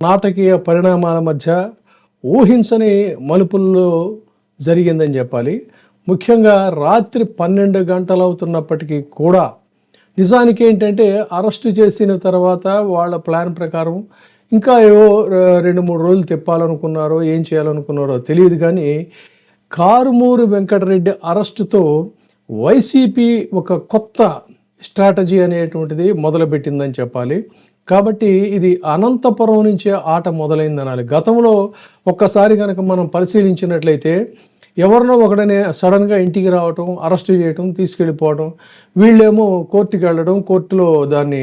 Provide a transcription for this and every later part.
నాటకీయ పరిణామాల మధ్య ఊహించని మలుపుల్లో జరిగిందని చెప్పాలి. ముఖ్యంగా రాత్రి పన్నెండు గంటలు అవుతున్నప్పటికీ కూడా నిజానికి ఏంటంటే అరెస్టు చేసిన తర్వాత వాళ్ళ ప్లాన్ ప్రకారం ఇంకా ఏవో రెండు మూడు రోజులు తిప్పాలనుకున్నారో ఏం చేయాలనుకున్నారో తెలియదు కానీ కారుమూరు వెంకటరెడ్డి అరెస్టుతో వైసీపీ ఒక కొత్త స్ట్రాటజీ అనేటువంటిది మొదలుపెట్టిందని చెప్పాలి. కాబట్టి ఇది అనంతపురం నుంచే ఆట మొదలైంది అనాలి. గతంలో ఒక్కసారి కనుక మనం పరిశీలించినట్లయితే ఎవరినో ఒకడనే సడన్గా ఇంటికి రావటం అరెస్ట్ చేయటం తీసుకెళ్ళిపోవటం వీళ్ళేమో కోర్టుకి వెళ్ళడం కోర్టులో దాన్ని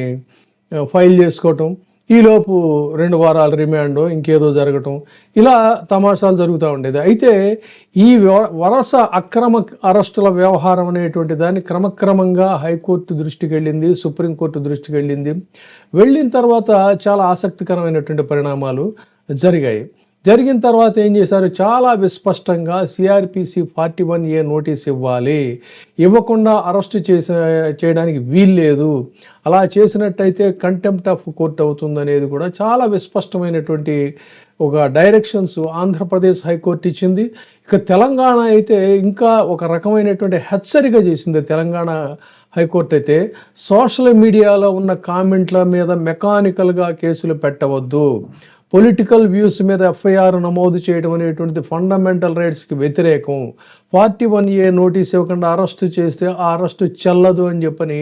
ఫైల్ చేసుకోవటం ఈలోపు రెండు వారాల రిమాండ్ ఇంకేదో జరగటం. ఇలా తమాషాలు జరుగుతూ ఉండేది. అయితే ఈ వరస అక్రమ అరెస్టుల వ్యవహారం అనేటువంటి దాన్ని క్రమక్రమంగా హైకోర్టు దృష్టికి వెళ్ళింది సుప్రీంకోర్టు దృష్టికి వెళ్ళింది. వెళ్ళిన తర్వాత చాలా ఆసక్తికరమైనటువంటి పరిణామాలు జరిగాయి. జరిగిన తర్వాత ఏం చేశారు? చాలా విస్పష్టంగా CrPC forty one A notice ఇవ్వాలి. ఇవ్వకుండా అరెస్ట్ చేసే చేయడానికి వీల్లేదు. అలా చేసినట్టయితే కంటెంప్ట్ ఆఫ్ కోర్ట్ అవుతుంది అనేది కూడా చాలా విస్పష్టమైనటువంటి ఒక డైరెక్షన్స్ ఆంధ్రప్రదేశ్ హైకోర్టు ఇచ్చింది. ఇక తెలంగాణ అయితే ఇంకా ఒక రకమైనటువంటి హెచ్చరిక చేసింది తెలంగాణ హైకోర్టు అయితే సోషల్ మీడియాలో ఉన్న కామెంట్ల మీద మెకానికల్గా కేసులు పెట్టవద్దు. పొలిటికల్ వ్యూస్ మీద ఎఫ్ఐఆర్ నమోదు చేయడం అనేటువంటిది ఫండమెంటల్ రైట్స్కి వ్యతిరేకం. ఫార్టీ వన్ ఏ నోటీస్ ఇవ్వకుండా అరెస్టు చేస్తే ఆ అరెస్టు చెల్లదు అని చెప్పని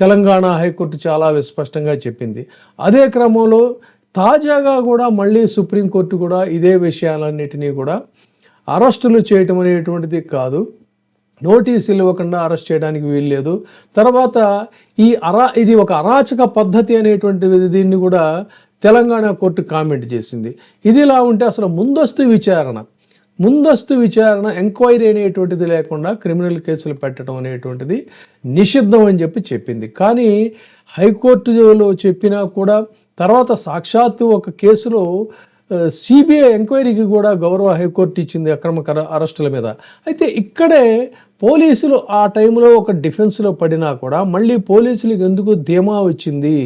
తెలంగాణ హైకోర్టు చాలా విస్పష్టంగా చెప్పింది. అదే క్రమంలో తాజాగా కూడా మళ్ళీ సుప్రీంకోర్టు కూడా ఇదే విషయాలన్నిటినీ కూడా అరెస్టులు చేయటం అనేటువంటిది కాదు. నోటీసులు ఇవ్వకుండా అరెస్ట్ చేయడానికి వీల్లేదు. తర్వాత ఈ అరా ఇది ఒక అరాచక పద్ధతి అనేటువంటి దీన్ని కూడా తెలంగాణ కోర్టు కామెంట్ చేసింది. ఇదిలా ఉంటే అసలు ముందస్తు విచారణ ముందస్తు విచారణ ఎంక్వైరీ అనేటువంటిది లేకుండా క్రిమినల్ కేసులు పెట్టడం అనేటువంటిది నిషిద్ధం అని చెప్పి చెప్పింది. కానీ హైకోర్టులో చెప్పినా కూడా తర్వాత సాక్షాత్తు ఒక కేసులో సిబిఐ ఎంక్వైరీకి కూడా గౌరవ హైకోర్టు ఇచ్చింది అక్రమ అరెస్టుల మీద. అయితే ఇక్కడే పోలీసులు ఆ టైంలో ఒక డిఫెన్స్లో పడినా కూడా మళ్ళీ పోలీసులకు ఎందుకు ధీమా వచ్చింది?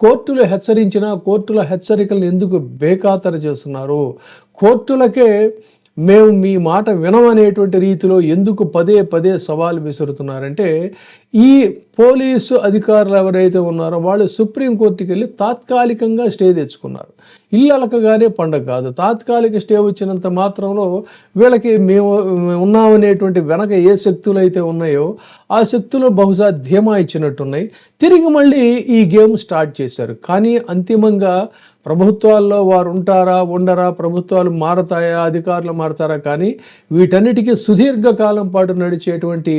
కోర్టులు హెచ్చరించినా కోర్టుల హెచ్చరికలను ఎందుకు బేఖాతరు చేస్తున్నారు? కోర్టులకే మేము మీ మాట వినమనేటువంటి రీతిలో ఎందుకు పదే పదే సవాల్ విసురుతున్నారంటే ఈ పోలీసు అధికారులు ఎవరైతే ఉన్నారో వాళ్ళు సుప్రీంకోర్టుకి వెళ్ళి తాత్కాలికంగా స్టే తెచ్చుకున్నారు. ఇల్లు అలకగానే పండగ కాదు. తాత్కాలిక స్టే వచ్చినంత మాత్రంలో వీళ్ళకి మేము ఉన్నామనేటువంటి వెనక ఏ శక్తులు అయితే ఉన్నాయో ఆ శక్తులు బహుశా ధీమా ఇచ్చినట్టున్నాయి. తిరిగి మళ్ళీ ఈ గేమ్ స్టార్ట్ చేశారు. కానీ అంతిమంగా ప్రభుత్వాల్లో వారు ఉంటారా ఉండరా ప్రభుత్వాలు మారతాయా అధికారులు మారతారా? కానీ వీటన్నిటికీ సుదీర్ఘకాలం పాటు నడిచేటువంటి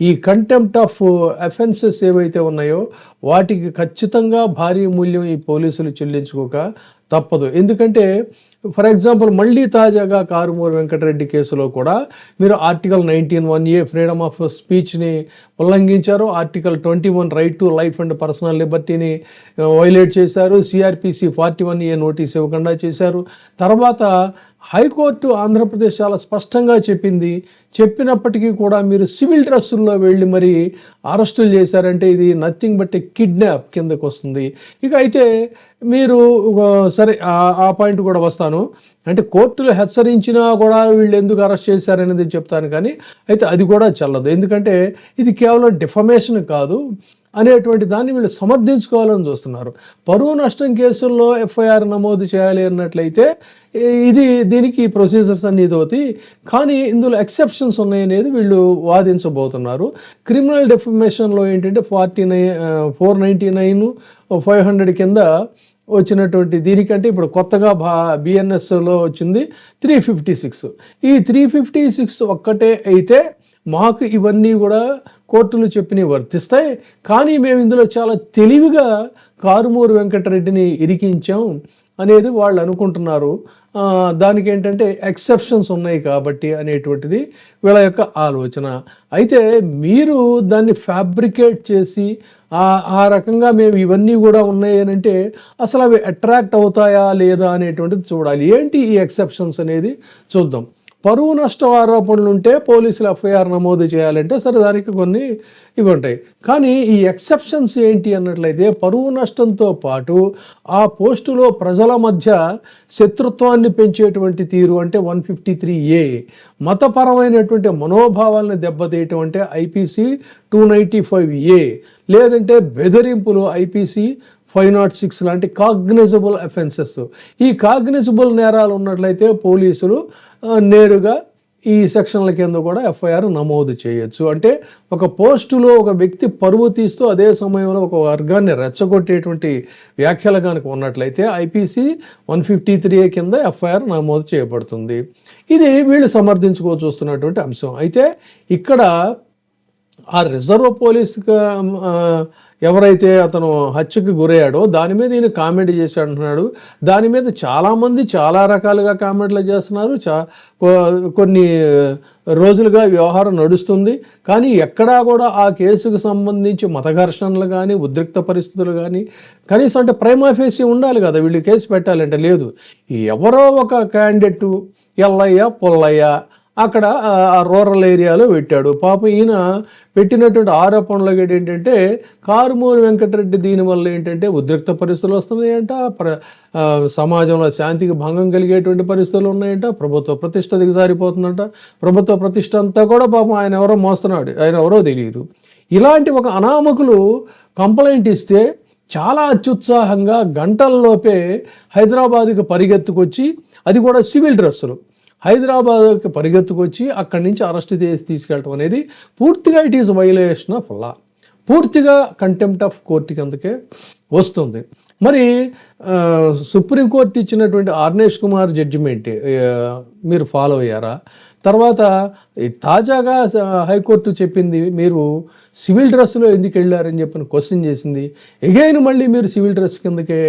ఈ కంటెంప్ట్ ఆఫ్ అఫెన్సెస్ ఏవైతే ఉన్నాయో వాటికి ఖచ్చితంగా భారీ మూల్యం ఈ పోలీసులు చెల్లించుకోక తప్పదు. ఎందుకంటే ఫర్ ఎగ్జాంపుల్ మళ్ళీ తాజాగా కారుమూరి వెంకటరెడ్డి కేసులో కూడా మీరు article nineteen one A freedom of స్పీచ్ని ఉల్లంఘించారు. Article twenty one right to life and personal లిబర్టీని violate చేశారు. CrPC forty one A notice ఇవ్వకుండా చేశారు. తర్వాత హైకోర్టు ఆంధ్రప్రదేశ్ చాలా స్పష్టంగా చెప్పింది. చెప్పినప్పటికీ కూడా మీరు సివిల్ డ్రెస్సుల్లో వెళ్ళి మరి అరెస్టులు చేశారంటే ఇది నథింగ్ బట్ ఏ కిడ్నాప్ కిందకు వస్తుంది. ఇక అయితే మీరు సరే ఆ- ఆ పాయింట్ కూడా వస్తాను. అంటే కోర్టులు హెచ్చరించినా కూడా వీళ్ళు ఎందుకు అరెస్ట్ చేశారనేది చెప్తాను కానీ అయితే అది కూడా చల్లదు. ఎందుకంటే ఇది కేవలం డిఫమేషన్ కాదు. అనేటువంటి దాన్ని వీళ్ళు సమర్థించుకోవాలని చూస్తున్నారు. పరువు నష్టం కేసుల్లో ఎఫ్ఐఆర్ నమోదు చేయాలి అన్నట్లయితే ఇది దీనికి ప్రొసీజర్స్ అన్ని ఇది కానీ ఇందులో ఎక్సెప్షన్స్ ఉన్నాయనేది వీళ్ళు వాదించబోతున్నారు. క్రిమినల్ డెఫమేషన్లో ఏంటంటే forty nine four ninety nine five hundred కింద వచ్చినటువంటి దీనికంటే ఇప్పుడు కొత్తగా భా బిఎన్ఎస్లో వచ్చింది త్రీ ఫిఫ్టీ సిక్స్. ఈ త్రీ ఫిఫ్టీ సిక్స్ ఒక్కటే అయితే మాకు ఇవన్నీ కూడా కోర్టులు చెప్పినవి వర్తిస్తాయి. కానీ మేము ఇందులో చాలా తెలివిగా కారుమూరు వెంకటరెడ్డిని ఇరికించాం అనేది వాళ్ళు అనుకుంటున్నారు. దానికి ఏంటంటే ఎక్సెప్షన్స్ ఉన్నాయి కాబట్టి అనేటువంటిది వీళ్ళ యొక్క ఆలోచన. అయితే మీరు దాన్ని ఫ్యాబ్రికేట్ చేసి ఆ ఆ రకంగా మేము ఇవన్నీ కూడా ఉన్నాయి అని అంటే అసలు అవి అట్రాక్ట్ అవుతాయా లేదా అనేటువంటిది చూడాలి. ఏంటి ఈ ఎక్సెప్షన్స్ అనేది చూద్దాం. పరువు నష్టం ఆరోపణలు ఉంటే పోలీసులు ఎఫ్ఐఆర్ నమోదు చేయాలంటే సరే దానికి కొన్ని ఇవి ఉంటాయి. కానీ ఈ ఎక్సెప్షన్స్ ఏంటి అన్నట్లయితే పరువు నష్టంతో పాటు ఆ పోస్టులో ప్రజల మధ్య శత్రుత్వాన్ని పెంచేటువంటి తీరు అంటే వన్ ఫిఫ్టీ త్రీ ఏ మతపరమైనటువంటి మనోభావాలను దెబ్బతీయటం అంటే IPC two ninety five A లేదంటే బెదిరింపులు ఐపీసీ ఫైవ్ నాట్ సిక్స్ లాంటి కాగ్నిజబుల్ అఫెన్సెస్. ఈ కాగ్నిజబుల్ నేరాలు ఉన్నట్లయితే పోలీసులు నేరుగా ఈ సెక్షన్ల కింద కూడా ఎఫ్ఐఆర్ నమోదు చేయొచ్చు. అంటే ఒక పోస్టులో ఒక వ్యక్తి పరువు తీస్తూ అదే సమయంలో ఒక వర్గాన్ని రెచ్చగొట్టేటువంటి వ్యాఖ్యలు కనుక ఉన్నట్లయితే ఐపీసీ వన్ ఫిఫ్టీ త్రీ కింద ఎఫ్ఐఆర్ నమోదు చేయబడుతుంది. ఇది వీళ్ళు సమర్థించుకో చూస్తున్నటువంటి అంశం. అయితే ఇక్కడ ఆ రిజర్వ్ పోలీస్ ఎవరైతే అతను హత్యకు గురయ్యాడో దాని మీద ఈయన కామెంట్ చేసి అంటున్నాడు దాని మీద చాలామంది చాలా రకాలుగా కామెంట్లు చేస్తున్నారు. చా కొన్ని రోజులుగా వ్యవహారం నడుస్తుంది. కానీ ఎక్కడా కూడా ఆ కేసుకు సంబంధించి మత ఘర్షణలు కానీ ఉద్రిక్త పరిస్థితులు కానీ కనీసం అంటే ప్రైమాఫేసి ఉండాలి కదా. వీళ్ళు కేసు పెట్టాలంటే లేదు. ఎవరో ఒక క్యాండిడేటు ఎల్లయ్య పుల్లయ్య అక్కడ ఆ- రూరల్ ఏరియాలో పెట్టాడు. పాపం ఈయన పెట్టినటువంటి ఆరోపణలు ఏంటంటే కారుమూరి వెంకటరెడ్డి దీనివల్ల ఏంటంటే ఉద్రిక్త పరిస్థితులు వస్తున్నాయంట ప్ర సమాజంలో శాంతికి భంగం కలిగేటువంటి పరిస్థితులు ఉన్నాయంట ప్రభుత్వ ప్రతిష్ట దిగజారిపోతుందంట ప్రభుత్వ ప్రతిష్ట అంతా కూడా పాపం ఆయన ఎవరో మోస్తున్నాడు ఆయన ఎవరో తెలియదు. ఇలాంటి ఒక అనామకులు కంప్లైంట్ ఇస్తే చాలా అత్యుత్సాహంగా గంటల్లోపే హైదరాబాద్కి పరిగెత్తుకొచ్చి అది కూడా సివిల్ డ్రెస్సులు. హైదరాబాద్కి పరిగెత్తుకొచ్చి అక్కడి నుంచి అరెస్ట్ చేసి తీసుకెళ్ళటం అనేది పూర్తిగా it is violation of law పూర్తిగా కంటెంప్ట్ ఆఫ్ కోర్టు అందుకే వస్తుంది. మరి సుప్రీంకోర్టు ఇచ్చినటువంటి ఆర్నేష్ కుమార్ జడ్జిమెంట్ మీరు ఫాలో అయ్యారా? తర్వాత తాజాగా హైకోర్టు చెప్పింది మీరు సివిల్ డ్రెస్లో ఎందుకు వెళ్ళారని చెప్పిన క్వశ్చన్ చేసింది. ఎగైన్ మళ్ళీ మీరు సివిల్ డ్రెస్ కిందకే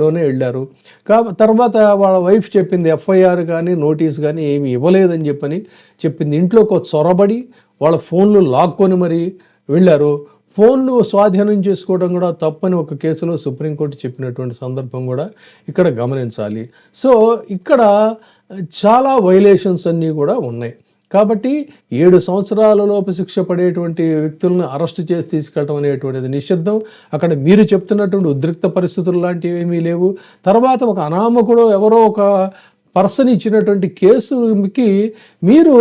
లోనే వెళ్ళారు. కా తర్వాత వాళ్ళ వైఫ్ చెప్పింది ఎఫ్ఐఆర్ కానీ నోటీస్ కానీ ఏమి ఇవ్వలేదని చెప్పని చెప్పింది. ఇంట్లోకి ఒక చొరబడి వాళ్ళ ఫోన్లు లాక్కొని మరి వెళ్ళారు. ఫోన్లు స్వాధీనం చేసుకోవడం కూడా తప్పని ఒక కేసులో సుప్రీంకోర్టు చెప్పినటువంటి సందర్భం కూడా ఇక్కడ గమనించాలి. సో ఇక్కడ చాలా వైలేషన్స్ అన్నీ కూడా ఉన్నాయి. కాబట్టి ఏడు సంవత్సరాలలోపు శిక్ష పడేటువంటి వ్యక్తులను అరెస్ట్ చేసి తీసుకెళ్ళడం అనేటువంటిది నిషిద్ధం. అక్కడ మీరు చెప్తున్నటువంటి ఉద్రిక్త పరిస్థితులు లాంటివి ఏమీ లేవు. తర్వాత ఒక అనామకుడు ఎవరో ఒక పర్సన్ ఇచ్చినటువంటి కేసుకి మీరు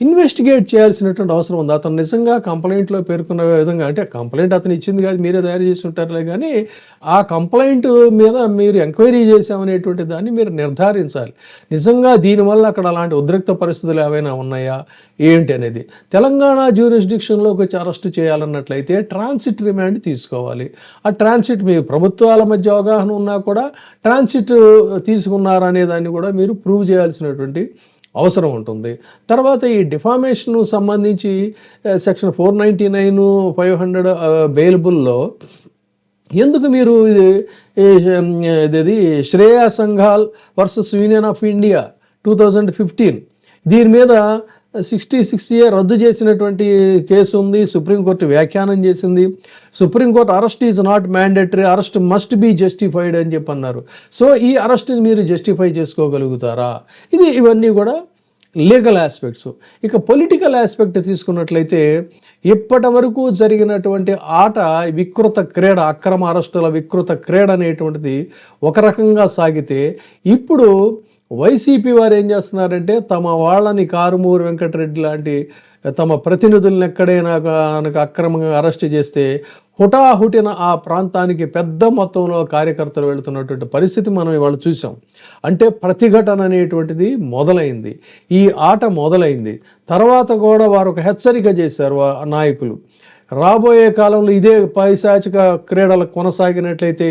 ఇన్వెస్టిగేట్ చేయాల్సినటువంటి అవసరం ఉంది. అతను నిజంగా కంప్లైంట్లో పేర్కొన్న విధంగా అంటే కంప్లైంట్ అతను ఇచ్చింది కాదు మీరే తయారు చేసి ఉంటారులే కానీ ఆ కంప్లైంట్ మీద మీరు ఎంక్వైరీ చేశామనేటువంటి దాన్ని మీరు నిర్ధారించాలి. నిజంగా దీనివల్ల అక్కడ అలాంటి ఉద్రిక్త పరిస్థితులు ఏవైనా ఉన్నాయా? ఏంటి అనేది. తెలంగాణ జ్యూరిస్డిక్షన్లోకి వచ్చి అరెస్ట్ చేయాలన్నట్లయితే ట్రాన్సిట్ రిమాండ్ తీసుకోవాలి. ఆ ట్రాన్సిట్ మీ ప్రభుత్వాల మధ్య అవగాహన ఉన్నా కూడా ట్రాన్సిట్ తీసుకున్నారనే దాన్ని కూడా మీరు ప్రూవ్ చేయాల్సినటువంటి అవసరం ఉంటుంది. తర్వాత ఈ డిఫామేషన్ సంబంధించి section four ninety nine five hundred బెయిలబుల్లో ఎందుకు మీరు ఇది ఇది Shreya Singhal versus union of India two thousand fifteen. దీని మీద సిక్స్టీ సిక్స్ ఏ రద్దు చేసినటువంటి కేసు ఉంది. సుప్రీంకోర్టు వ్యాఖ్యానం చేసింది. Supreme court arrest is not mandatory arrest must be justified అని చెప్పి అన్నారు సో ఈ అరెస్ట్ని మీరు జస్టిఫై చేసుకోగలుగుతారా? ఇది ఇవన్నీ కూడా లీగల్ ఆస్పెక్ట్స్. ఇక పొలిటికల్ ఆస్పెక్ట్ తీసుకున్నట్లయితే ఇప్పటి వరకు జరిగినటువంటి ఆట వికృత క్రీడ అక్రమ అరెస్టుల వికృత క్రీడ అనేటువంటిది ఒక రకంగా సాగితే ఇప్పుడు వైసీపీ వారు ఏం చేస్తున్నారంటే తమ వాళ్ళని కారుమూరు వెంకటరెడ్డి లాంటి తమ ప్రతినిధులను ఎక్కడైనా కనుక అక్రమంగా అరెస్ట్ చేస్తే హుటాహుటిన ఆ ప్రాంతానికి పెద్ద మొత్తంలో కార్యకర్తలు వెళుతున్నటువంటి పరిస్థితి మనం ఇవాళ చూసాం అంటే ప్రతిఘటన అనేటువంటిది మొదలైంది. ఈ ఆట మొదలైంది. తర్వాత కూడా వారు ఒక హెచ్చరిక చేశారు నాయకులు. రాబోయే కాలంలో ఇదే పైశాచిక క్రీడలు కొనసాగినట్లయితే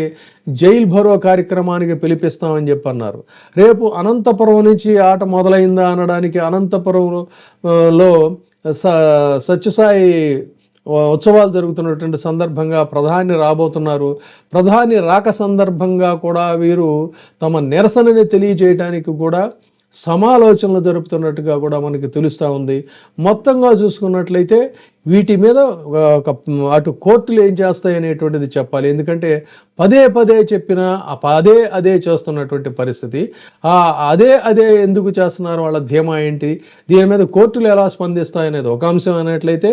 జైల్ భరో కార్యక్రమానికి పిలిపిస్తామని చెప్పన్నారు. రేపు అనంతపురం నుంచి ఆట మొదలైందా అనడానికి అనంతపురంలో స సత్యసాయి ఉత్సవాలు జరుగుతున్నటువంటి సందర్భంగా ప్రధాని రాబోతున్నారు. ప్రధాని రాక సందర్భంగా కూడా వీరు తమ నిరసనని తెలియజేయడానికి కూడా సమాలోచనలు జరుపుతున్నట్టుగా కూడా మనకి తెలుస్తూ ఉంది. మొత్తంగా చూసుకున్నట్లయితే వీటి మీద ఒక అటు కోర్టులు ఏం చేస్తాయి అనేటువంటిది చెప్పాలి. ఎందుకంటే పదే పదే చెప్పిన పదే అదే చేస్తున్నటువంటి పరిస్థితి. ఆ అదే అదే ఎందుకు చేస్తున్నారు? వాళ్ళ ధీమా ఏంటి? దీని మీద కోర్టులు ఎలా స్పందిస్తాయి అనేది ఒక అంశం అనేట్లయితే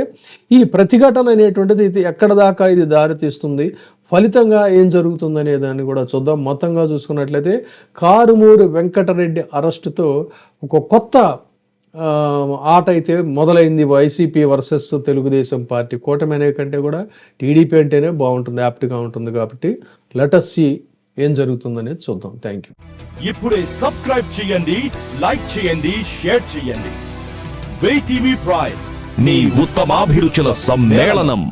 ఈ ప్రతిఘటన అనేటువంటిది ఇది ఎక్కడ దాకా ఇది దారితీస్తుంది? ఫలితంగా ఏం జరుగుతుందనే దాన్ని కూడా చూద్దాం. మొత్తంగా చూసుకున్నట్లయితే కారుమూరి వెంకటరెడ్డి అరెస్టుతో ఒక కొత్త ఆట అయితే మొదలైంది. వైసీపీ వర్సెస్ తెలుగుదేశం పార్టీ కూటమి అనే కంటే కూడా టీడీపీ అంటేనే బాగుంటుంది యాప్ట్గా ఉంటుంది కాబట్టి లెటస్ సి ఏం జరుగుతుందనేది చూద్దాం. థ్యాంక్ యూ ఇప్పుడే సబ్స్క్రైబ్ చేయండి లైక్ చేయండి షేర్ చేయండి. వే టీవీ ప్రైమ్ మీ ఉత్తమాభిరుచుల సమ్మేళనం.